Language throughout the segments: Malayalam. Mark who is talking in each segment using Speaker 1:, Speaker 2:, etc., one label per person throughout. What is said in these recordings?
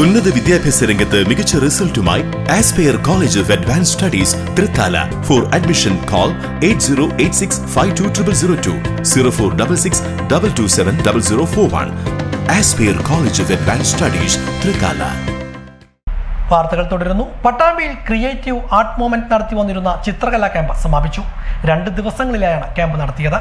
Speaker 1: ഉന്നത വിദ്യാഭ്യാസ രംഗത്ത് മികച്ച റിസൾട്ടുമായി Aspire College of Advance Studies Thrithala. For admission call eight zero eight six five two triple zero two zero four double six double two seven double zero four one Aspire College of Advance Studies Thrithala.
Speaker 2: വാർത്തകൾ തുടരുന്നു. പട്ടാമ്പിയിൽ ക്രിയേറ്റീവ് ആർട്ട് മൂവ്മെന്റ് നടത്തി വന്നിരുന്ന ചിത്രകലാ ക്യാമ്പ് സമാപിച്ചു. രണ്ട് ദിവസങ്ങളിലായാണ് ക്യാമ്പ് നടത്തിയത്.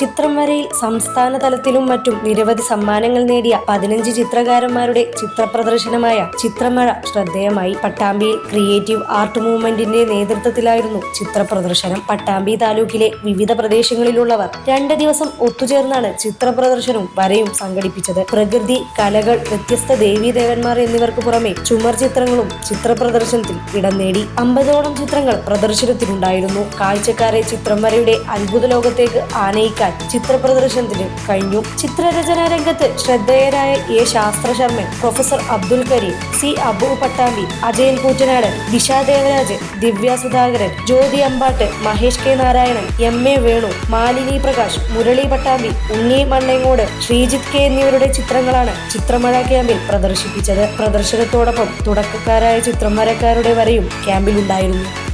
Speaker 3: ചിത്രം വരയിൽ സംസ്ഥാന തലത്തിലും മറ്റും നിരവധി സമ്മാനങ്ങൾ നേടിയ പതിനഞ്ച് ചിത്രകാരന്മാരുടെ ചിത്രപ്രദർശനമായ ചിത്രമഴ ശ്രദ്ധേയമായി. പട്ടാമ്പിയിൽ ക്രിയേറ്റീവ് ആർട്ട് മൂവ്മെന്റിന്റെ നേതൃത്വത്തിലായിരുന്നു ചിത്രപ്രദർശനം. പട്ടാമ്പി താലൂക്കിലെ വിവിധ പ്രദേശങ്ങളിലുള്ളവർ രണ്ട് ദിവസം ഒത്തുചേർന്നാണ് ചിത്രപ്രദർശനവും വരയും സംഘടിപ്പിച്ചത്. പ്രകൃതി കലകൾ വ്യത്യസ്ത ദേവീദേവന്മാർ എന്നിവർക്ക് പുറമെ ചുമർ ചിത്രങ്ങളും ചിത്രപ്രദർശനത്തിൽ ഇടം നേടി. അമ്പതോളം ചിത്രങ്ങൾ പ്രദർശനത്തിലുണ്ടായിരുന്നു കാഴ്ചക്കാരെ ചിത്രം വരയുടെ അത്ഭുത ലോകത്തേക്ക് ആനയിക്കാൻ ചിത്രപ്രദർശനത്തിന് കഴിഞ്ഞു. ചിത്രരചനാ രംഗത്ത് ശ്രദ്ധേയരായ A Sasthra Sharman professor Abdul Karim C Abu Pattambi Ajayan Koottanadan Disha Devaraj Divya Sudhakaran Jyothi Ambatt Mahesh K Narayanan M A Venu Malini Prakash Murali Pattambi Unni Mannengode Sreejith K എന്നിവരുടെ ചിത്രങ്ങളാണ് ചിത്രമഴ ക്യാമ്പിൽ പ്രദർശിപ്പിച്ചത്. പ്രദർശനത്തോടൊപ്പം തുടക്കക്കാരായ ചിത്രം വരക്കാരുടെ വരയും ക്യാമ്പിലുണ്ടായിരുന്നു.